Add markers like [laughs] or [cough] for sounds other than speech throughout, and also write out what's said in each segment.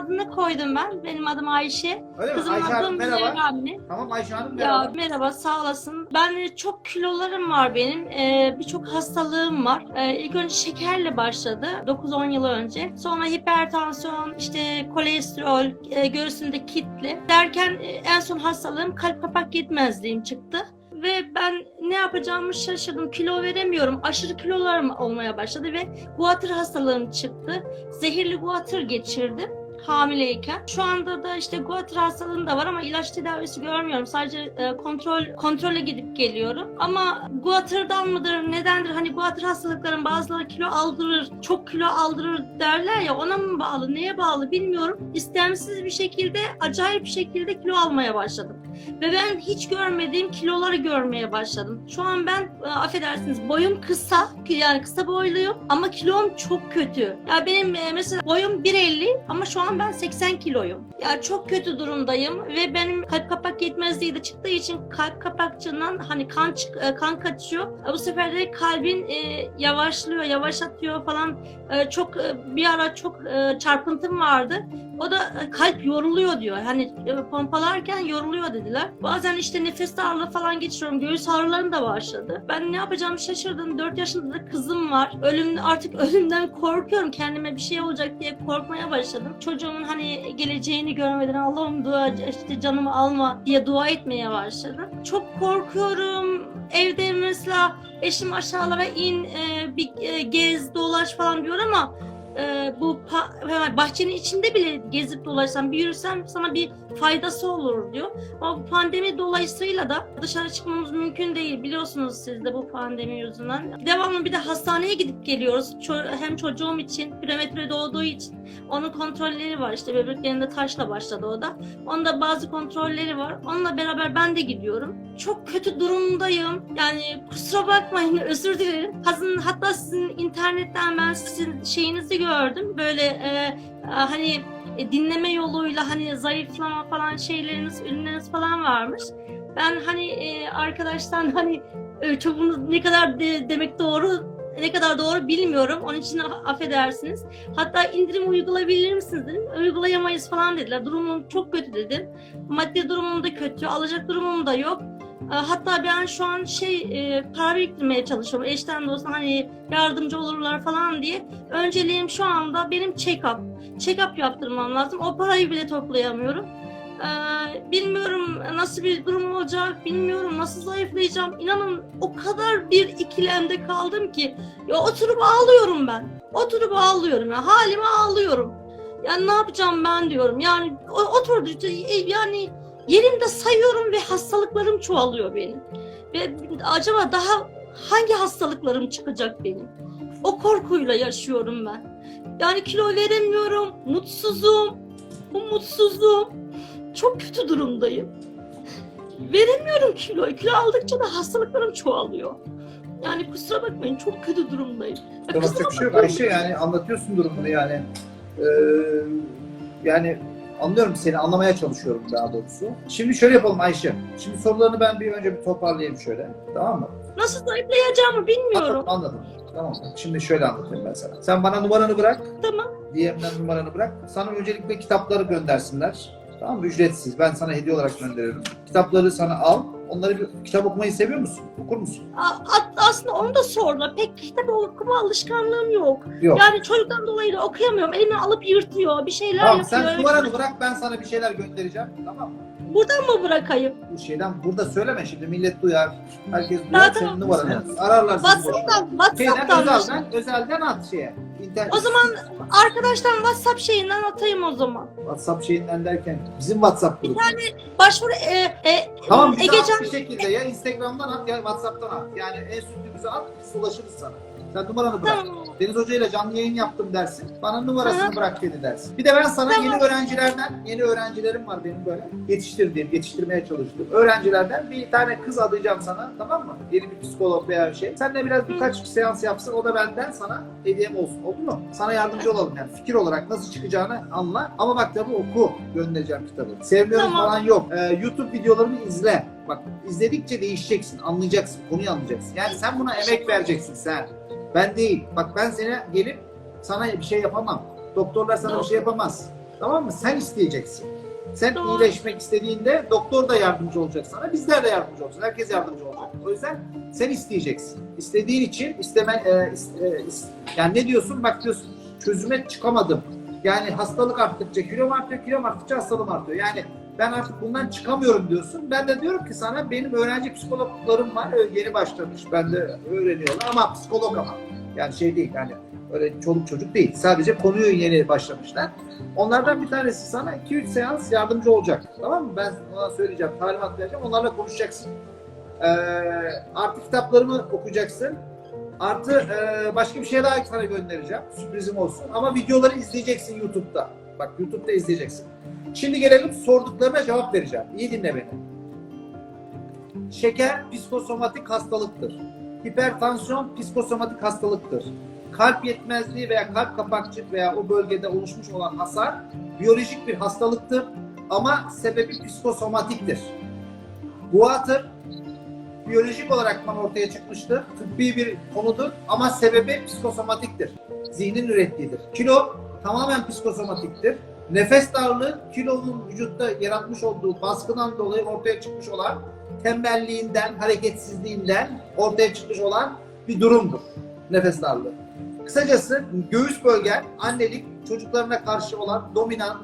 adını koydum ben. Benim adım Ayşe. Öyle mi? Kızımın Ayşe adı Hanım merhaba. Merve. Tamam Ayşe Hanım merhaba. Ya merhaba sağ olasın. Ben çok kilolarım var benim. Ee, Birçok hastalığım var. Ee, ilk önce şekerle başladı 9-10 yıl önce. Sonra hipertansiyon, işte kolesterol, e, göğsümde kitle derken e, en son hastalığım kalp kapak yetmezliğim çıktı. Ve ben ne yapacağımı şaşırdım. Kilo veremiyorum. Aşırı kilolarım olmaya başladı ve guatr hastalığım çıktı. Zehirli guatr geçirdim hamileyken. Şu anda da işte guatr hastalığım da var ama ilaç tedavisi görmüyorum. Sadece e, kontrol kontrole gidip geliyorum. Ama guatr'dan mıdır, nedendir? Hani guatr hastalıkların bazıları kilo aldırır, çok kilo aldırır derler ya ona mı bağlı, neye bağlı bilmiyorum. İstemsiz bir şekilde, acayip bir şekilde kilo almaya başladım. Ve ben hiç görmediğim kiloları görmeye başladım. Şu an ben e, affedersiniz boyum kısa yani kısa boyluyum ama kilom çok kötü. Ya benim e, mesela boyum 1.50 ama şu an ben 80 kiloyum. Ya çok kötü durumdayım ve benim kalp kapak yetmezliği de çıktığı için kalp kapakçığından hani kan e, kan kaçıyor. Bu sefer de kalbin e, yavaşlıyor, yavaşlatıyor falan. E, Çok bir ara çok e, çarpıntım vardı. O da e, kalp yoruluyor diyor. Hani e, pompalarken yoruluyor dediler. Bazen işte nefes darlığı falan geçiriyorum. Göğüs ağrılarım da başladı. Ben ne yapacağımı şaşırdım. 4 yaşında da kızım var. Ölüm artık [laughs] ölümden korkuyorum. Kendime bir şey olacak diye korkmaya başladım. Çocuğumun hani geleceğini görmeden Allah'ım dua işte canımı alma diye dua etmeye başladım. Çok korkuyorum. Evde mesela eşim aşağılara in e, bir gez dolaş falan diyor ama e, bu bahçenin içinde bile gezip dolaşsam, bir yürüsem sana bir faydası olur diyor. Ama bu pandemi dolayısıyla da dışarı çıkmamız mümkün değil. Biliyorsunuz siz de bu pandemi yüzünden. Devamlı bir de hastaneye gidip geliyoruz. Ço- hem çocuğum için, premetre doğduğu için. Onun kontrolleri var. İşte böbreklerinde taşla başladı o da. Onda bazı kontrolleri var. Onunla beraber ben de gidiyorum. Çok kötü durumdayım. Yani kusura bakmayın [laughs] özür dilerim. Hatta sizin internetten ben sizin şeyinizi gördüm. Böyle e, hani e, dinleme yoluyla hani zayıflama falan şeyleriniz, ürünleriniz falan varmış. Ben hani e, arkadaştan [laughs] hani e, bunu ne kadar de- demek doğru ne kadar doğru bilmiyorum. Onun için affedersiniz. Hatta indirim uygulayabilir misiniz dedim. Uygulayamayız falan dediler. Durumum çok kötü dedim. Maddi durumum da kötü. Alacak durumum da yok. E, Hatta ben şu an şey e, para biriktirmeye çalışıyorum. Eşten olsa hani yardımcı olurlar falan diye. Önceliğim şu anda benim check-up. Check-up yaptırmam lazım. O parayı bile toplayamıyorum. Ee, bilmiyorum nasıl bir durum olacak, bilmiyorum nasıl zayıflayacağım. İnanın o kadar bir ikilemde kaldım ki. Ya oturup ağlıyorum ben. Oturup ağlıyorum ya. Halime ağlıyorum. Yani ne yapacağım ben diyorum. Yani o- oturdu işte, yani yerimde sayıyorum ve hastalıklarım çoğalıyor benim. Ve acaba daha hangi hastalıklarım çıkacak benim? O korkuyla yaşıyorum ben. Yani kilo veremiyorum, mutsuzum, bu mutsuzluğum. Çok kötü durumdayım. Veremiyorum kilo. Kilo aldıkça da hastalıklarım çoğalıyor. Yani kusura bakmayın çok kötü durumdayım. Ya kusura bir şey yok. Ayşe yani anlatıyorsun durumunu yani. Ee, yani anlıyorum seni anlamaya çalışıyorum daha doğrusu. Şimdi şöyle yapalım Ayşe. Şimdi sorularını ben bir önce bir toparlayayım şöyle. Tamam mı? Nasıl zayıflayacağımı bilmiyorum. Anladım. Tamam? Şimdi şöyle anlatayım ben sana. Sen bana numaranı bırak. Tamam. DM'den numaranı bırak. Sana öncelikle kitapları göndersinler. Tamam mı? Ücretsiz. Ben sana hediye olarak gönderiyorum. Kitapları sana al. Onları bir kitap okumayı seviyor musun? Okur musun? A- aslında onu da sordular. Pek kitap okuma alışkanlığım yok. Yok. Yani çocuktan dolayı da okuyamıyorum. Elime alıp yırtıyor. Bir şeyler tamam yapıyor. sen numaranı bırak ben sana bir şeyler göndereceğim. Tamam mı? Buradan mı bırakayım? Bu şeyden burada söyleme şimdi millet duyar. Herkes Ya duyar tamam. senin numaranı. Ararlar seni. boşuna. WhatsApp'tan, Şeyden WhatsApp'tan. özelden, özelden at şeye. İnternet. O zaman arkadaştan WhatsApp şeyinden atayım o zaman. WhatsApp şeyinden derken bizim WhatsApp grubu. Başvuru e, e, Tamam bize Egecan at bir şekilde ya Instagram'dan at ya WhatsApp'tan at. Yani en sütlü bize at biz ulaşırız sana. Sen numaranı bırak. Tamam. Deniz Hoca ile canlı yayın yaptım dersin. Bana numarasını Hı hı. bırak dedi dersin. Bir de ben sana Tamam. yeni öğrencilerden, yeni öğrencilerim var benim böyle yetiştirdiğim, yetiştirmeye çalıştığım öğrencilerden bir tane kız adayacağım sana tamam mı? Yeni bir psikolog veya bir şey. Sen de biraz birkaç seans yapsın o da benden sana hediyem olsun oldu mu? Sana yardımcı olalım yani fikir olarak nasıl çıkacağını anla. Ama bak tabii oku göndereceğim kitabı. Sevmiyorum Tamam. falan yok. Ee, YouTube videolarımı izle. Bak izledikçe değişeceksin, anlayacaksın, konuyu anlayacaksın. Yani sen buna emek vereceksin sen. Ben değil. Bak ben sana gelip sana bir şey yapamam. Doktorlar sana bir şey yapamaz. Tamam mı? Sen isteyeceksin. Sen Doğru. iyileşmek istediğinde doktor da yardımcı olacak sana. Bizler de yardımcı olacağız. Herkes yardımcı olacak. O yüzden sen isteyeceksin. İstediğin için isteme e, is- e, is- yani ne diyorsun? Bak diyorsun çözüme çıkamadım. Yani hastalık arttıkça kilom artıyor, kilom arttıkça hastalığım artıyor. Yani ben artık bundan çıkamıyorum diyorsun. Ben de diyorum ki sana benim öğrenci psikologlarım var. Yeni başlamış. Ben de öğreniyorlar ama psikolog ama. Yani şey değil yani öyle çoluk çocuk değil. Sadece konuyu yeni başlamışlar. Onlardan bir tanesi sana 2-3 seans yardımcı olacak. Tamam mı? Ben ona söyleyeceğim, talimat vereceğim. Onlarla konuşacaksın. Ee, artı kitaplarımı okuyacaksın. Artı e, başka bir şey daha sana göndereceğim. Sürprizim olsun. Ama videoları izleyeceksin YouTube'da. Bak YouTube'da izleyeceksin. Şimdi gelelim sorduklarına cevap vereceğim. İyi dinle beni. Şeker psikosomatik hastalıktır. Hipertansiyon psikosomatik hastalıktır. Kalp yetmezliği veya kalp kapakçık veya o bölgede oluşmuş olan hasar biyolojik bir hastalıktır ama sebebi psikosomatiktir. Guatr biyolojik olarak ortaya çıkmıştır. Tıbbi bir konudur ama sebebi psikosomatiktir. Zihnin ürettiğidir. Kilo tamamen psikosomatiktir. Nefes darlığı kilonun vücutta yaratmış olduğu baskıdan dolayı ortaya çıkmış olan tembelliğinden, hareketsizliğinden ortaya çıkmış olan bir durumdur. Nefes darlığı. Kısacası göğüs bölgen annelik çocuklarına karşı olan dominant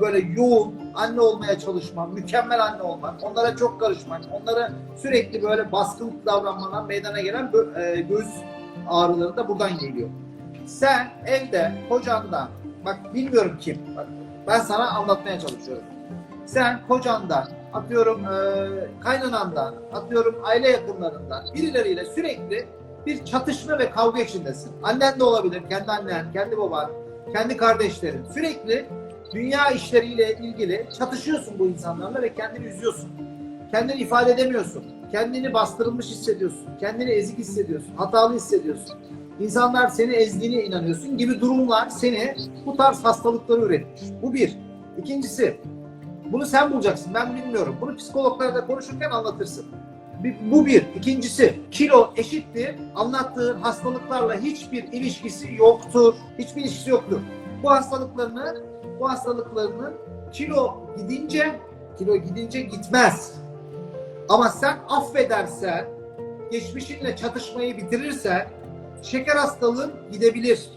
böyle yoğun anne olmaya çalışman, mükemmel anne olman, onlara çok karışman, onlara sürekli böyle baskın davranmana meydana gelen e, göğüs ağrıları da buradan geliyor. Sen evde kocandan, bak bilmiyorum kim, bak ben sana anlatmaya çalışıyorum. Sen kocandan, atıyorum e, kaynanandan, atıyorum aile yakınlarından birileriyle sürekli bir çatışma ve kavga içindesin. Annen de olabilir, kendi annen, kendi baban, kendi kardeşlerin. Sürekli dünya işleriyle ilgili çatışıyorsun bu insanlarla ve kendini üzüyorsun. Kendini ifade edemiyorsun. Kendini bastırılmış hissediyorsun. Kendini ezik hissediyorsun. Hatalı hissediyorsun. İnsanlar seni ezdiğine inanıyorsun gibi durumlar seni bu tarz hastalıkları üretmiş. Bu bir. İkincisi, bunu sen bulacaksın. Ben bilmiyorum. Bunu psikologlarla konuşurken anlatırsın. Bu bir. İkincisi, kilo eşittir. Anlattığın hastalıklarla hiçbir ilişkisi yoktur. Hiçbir ilişkisi yoktur. Bu hastalıklarını, bu hastalıklarının kilo gidince, kilo gidince gitmez. Ama sen affedersen, geçmişinle çatışmayı bitirirsen, şeker hastalığın gidebilir.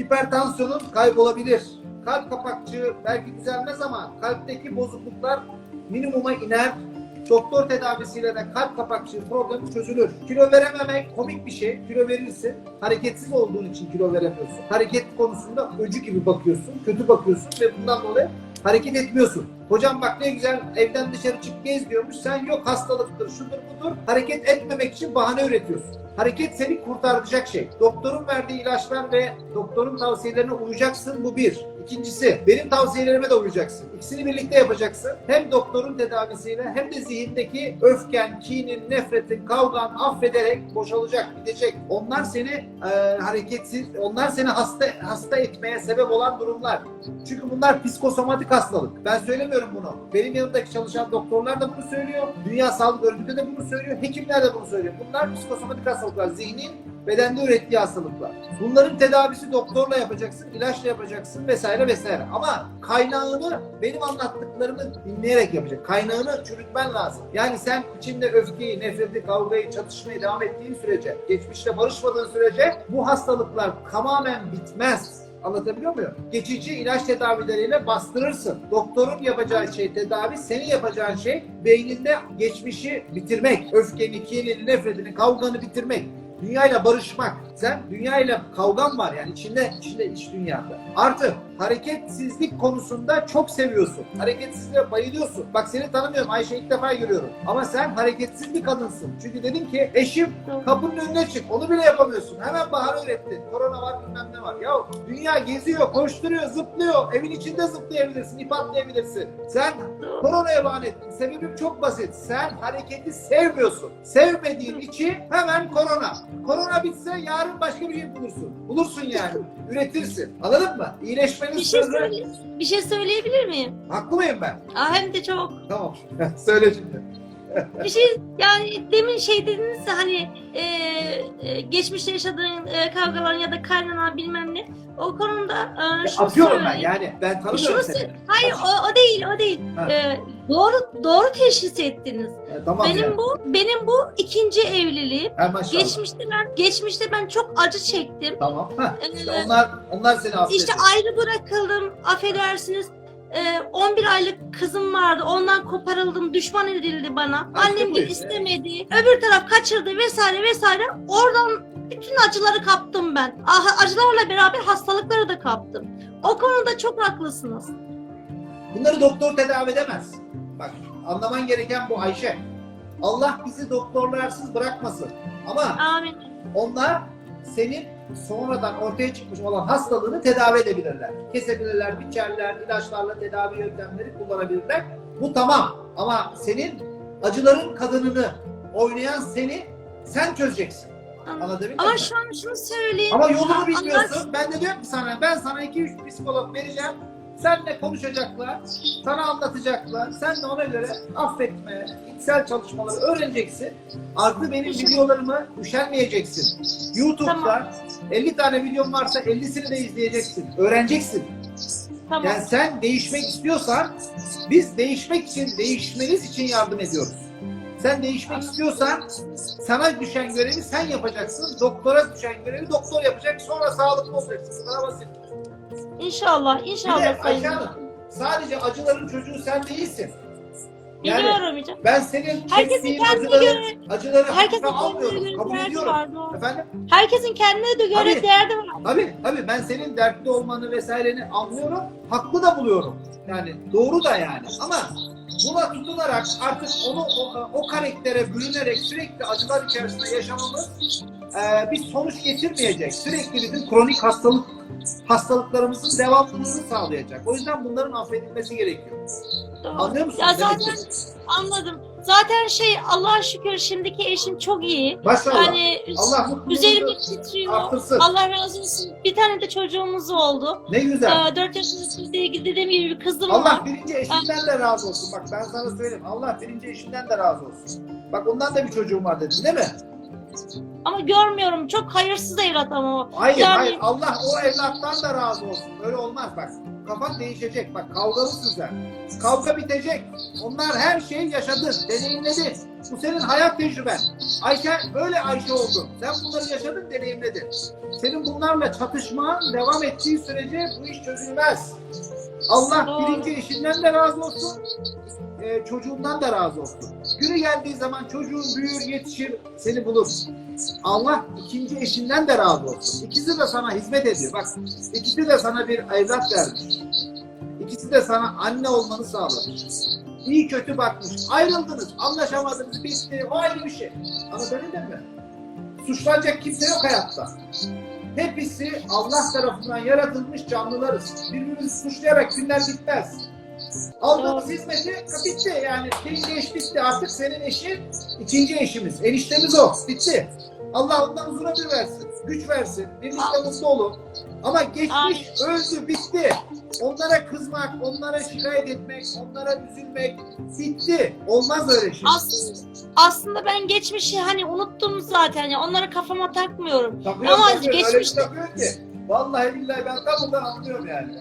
Hipertansiyonun kaybolabilir. Kalp kapakçığı belki düzelmez ama kalpteki bozukluklar minimuma iner. Doktor tedavisiyle de kalp kapakçığı problemi çözülür. Kilo verememek komik bir şey. Kilo verirsin. Hareketsiz olduğun için kilo veremiyorsun. Hareket konusunda öcü gibi bakıyorsun. Kötü bakıyorsun ve bundan dolayı hareket etmiyorsun. Hocam bak ne güzel evden dışarı çık gez diyormuş. Sen yok hastalıktır, şudur budur. Hareket etmemek için bahane üretiyorsun. Hareket seni kurtaracak şey. Doktorun verdiği ilaçlar ve doktorun tavsiyelerine uyacaksın. Bu bir. İkincisi benim tavsiyelerime de uyacaksın. İkisini birlikte yapacaksın. Hem doktorun tedavisiyle hem de zihindeki öfken, kinin, nefretin, kavgan affederek boşalacak, gidecek. Onlar seni e, hareketsiz, onlar seni hasta hasta etmeye sebep olan durumlar. Çünkü bunlar psikosomatik hastalık. Ben söylemiyorum bunu. Benim yanımdaki çalışan doktorlar da bunu söylüyor. Dünya Sağlık Örgütü de bunu söylüyor. Hekimler de bunu söylüyor. Bunlar psikosomatik hastalıklar. Zihnin bedende ürettiği hastalıklar. Bunların tedavisi doktorla yapacaksın, ilaçla yapacaksın vesaire vesaire. Ama kaynağını benim anlattıklarımı dinleyerek yapacak. Kaynağını çürütmen lazım. Yani sen içinde öfkeyi, nefreti, kavgayı, çatışmayı devam ettiğin sürece, geçmişte barışmadığın sürece bu hastalıklar tamamen bitmez. Anlatabiliyor muyum? Geçici ilaç tedavileriyle bastırırsın. Doktorun yapacağı şey tedavi, senin yapacağın şey beyninde geçmişi bitirmek. Öfkeni, kinini, nefretini, kavganı bitirmek. Dünyayla barışmak. Sen dünyayla kavgan var yani içinde içinde iç dünyada. Artı hareketsizlik konusunda çok seviyorsun. Hareketsizliğe bayılıyorsun. Bak seni tanımıyorum Ayşe ilk defa görüyorum. Ama sen hareketsiz bir kadınsın. Çünkü dedin ki eşim kapının önüne çık. Onu bile yapamıyorsun. Hemen bahar öğrettin. Korona var bilmem ne var. Ya dünya geziyor, koşturuyor, zıplıyor. Evin içinde zıplayabilirsin, ip atlayabilirsin. Sen koronaya bahane ettin. Sebebim çok basit. Sen hareketi sevmiyorsun. Sevmediğin için hemen korona. Korona bitse yarın başka bir şey bulursun. Bulursun yani. Üretirsin. Anladın mı? İyileşmenin Bir şey, sırrı. bir şey söyleyebilir miyim? Haklı mıyım ben? Aa, hem de çok. Tamam. [laughs] Söyle şimdi. bir şey yani demin şey dediniz ya hani e, e, geçmişte yaşadığın e, kavgaların ya da kaynanan bilmem ne o konuda e, şunu Atıyorum ben söyleyeyim. yani. Ben Şunu tanımıyorum sö- seni. Hayır o, o değil o değil. Ha. E, doğru doğru teşhis ettiniz. E, tamam benim yani. bu benim bu ikinci evliliğim. Ha, maşallah. Geçmişte ben geçmişte ben çok acı çektim. Tamam. Ha, E, işte onlar, onlar seni affediyor. İşte ayrı bırakıldım, affedersiniz. Ee, 11 aylık kızım vardı. Ondan koparıldım. Düşman edildi bana. Ha, Annem bu de işte. istemedi. Öbür taraf kaçırdı vesaire vesaire. Oradan bütün acıları kaptım ben. Ah, acılarla beraber hastalıkları da kaptım. O konuda çok haklısınız. Bunları doktor tedavi edemez. Bak anlaman gereken bu Ayşe. Allah bizi doktorlarsız bırakmasın. Ama Amin. onlar senin sonradan ortaya çıkmış olan hastalığını tedavi edebilirler. Kesebilirler, biçerler, ilaçlarla tedavi yöntemleri kullanabilirler. Bu tamam. Ama senin acıların kadınını oynayan seni sen çözeceksin. Anlatabildim Ama şu an şunu söyleyeyim. Ama yolunu bilmiyorsun. Ben de diyorum ki sana ben sana 2-3 psikolog vereceğim. Senle konuşacaklar, sana anlatacaklar. Sen de ona göre affetme, içsel çalışmaları öğreneceksin. Artı benim videolarımı üşenmeyeceksin. YouTube'da Tamam. 50 tane videom varsa 50'sini de izleyeceksin. Öğreneceksin. Tamam. Yani sen değişmek istiyorsan biz değişmek için, değişmeniz için yardım ediyoruz. Sen değişmek istiyorsan sana düşen görevi sen yapacaksın. Doktora düşen görevi doktor yapacak. Sonra sağlıklı olacaksın. Kadar basit. İnşallah, Bir de inşallah sayın. Sadece acıların çocuğu sen değilsin. Yani Biliyorum hocam. ben senin Herkesin çektiğin kendine acıları, göre, acıları herkesin hafife kendine almıyorum. göre Kabul derdi ediyorum. var. doğru. Efendim? Herkesin kendine de göre Tabii. derdi var. Tabii tabii ben senin dertli olmanı vesaireni anlıyorum. Haklı da buluyorum. Yani doğru da yani. Ama buna tutunarak artık onu o, o karaktere bürünerek sürekli acılar içerisinde yaşamamız e, bir sonuç getirmeyecek. Sürekli bizim kronik hastalık hastalıklarımızın devamlılığını sağlayacak. O yüzden bunların affedilmesi gerekiyor. Doğru. Anlıyor musun? Ya zaten anladım. Zaten şey Allah'a şükür şimdiki eşim çok iyi. Maşallah. Hani Allah üzerime titriyor. Allah razı olsun. Bir tane de çocuğumuz oldu. Ne güzel. Ee, 4 yaşında sizle ilgili dediğim gibi bir kızım var. Allah birinci eşinden de razı olsun. Bak ben sana söyleyeyim. Allah birinci eşinden de razı olsun. Bak ondan da bir çocuğum var dedin değil mi? Ama görmüyorum. Çok hayırsız evlat ama. Hayır Yani- hayır. Allah o evlattan da razı olsun. Öyle olmaz bak. Kafan değişecek. Bak kavgalısın sen. Kavga bitecek. Onlar her şeyi yaşadın, deneyimledin. Bu senin hayat tecrüben. Ayşe böyle Ayşe oldu. Sen bunları yaşadın, deneyimledin. Senin bunlarla çatışman devam ettiği sürece bu iş çözülmez. Allah Doğru. birinci eşinden de razı olsun, e, çocuğundan da razı olsun. Günü geldiği zaman çocuğun büyür, yetişir, seni bulur. Allah ikinci eşinden de razı olsun. İkisi de sana hizmet ediyor. Bak ikisi de sana bir evlat vermiş. İkisi de sana anne olmanı sağlamış. İyi kötü bakmış. Ayrıldınız, anlaşamadınız, bitti. O ayrı bir şey. Anlatabildim mi? Suçlanacak kimse yok hayatta. Hepsi Allah tarafından yaratılmış canlılarız. Birbirimizi suçlayarak günler bitmez. Aldığımız hizmeti bitti yani. Birinci eş bitti. Artık senin eşin ikinci eşimiz. Eniştemiz o. Bitti. Allah ondan uzun ömür versin. Güç versin. Birlikte mutlu olun. Ama geçmiş öldü bitti. Onlara kızmak, onlara şikayet etmek, onlara üzülmek bitti. Olmaz öyle şey. Aslında, aslında ben geçmişi hani unuttum zaten. Yani onları kafama takmıyorum. Takıyor, Ama takıyor. Öyle bir geçmişte- takıyor ki. Vallahi billahi ben tam buradan anlıyorum yani. [laughs]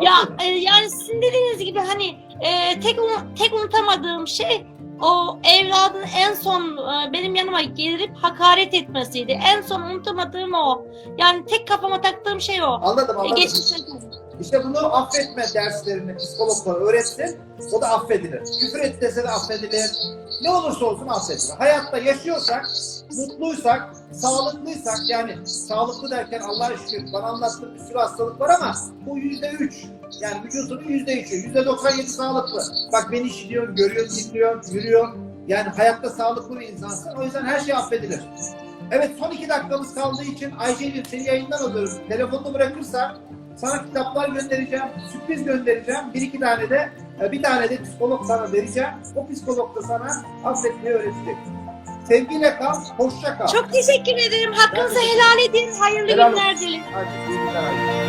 Ya e, yani sizin dediğiniz gibi hani e, tek unu- tek unutamadığım şey o evladın en son e, benim yanıma gelip hakaret etmesiydi. En son unutamadığım o. Yani tek kafama taktığım şey o. Anladım E, anladım. İşte bunu affetme derslerini psikologlar öğretsin. O da affedilir. Küfür et dese de affedilir. Ne olursa olsun affedilir. Hayatta yaşıyorsak, mutluysak, sağlıklıysak yani sağlıklı derken Allah'a şükür bana anlattığı bir sürü hastalık var ama bu yüzde üç. Yani vücudunun yüzde üçü. Yüzde doksan yedi sağlıklı. Bak beni işitiyor, görüyor, dinliyor, yürüyor. Yani hayatta sağlıklı bir insansın. O yüzden her şey affedilir. Evet son iki dakikamız kaldığı için Ayşe'ciğim seni yayından alıyorum. Telefonunu bırakırsan sana kitaplar göndereceğim, sürpriz göndereceğim. Bir iki tane de, e, bir tane de psikolog sana vereceğim. O psikolog da sana affetmeyi öğretecek. Sevgiyle kal, hoşça kal. Çok teşekkür ederim. Hakkınızı helal edin. Hayırlı Helal günler dilerim. Hadi, iyi günler.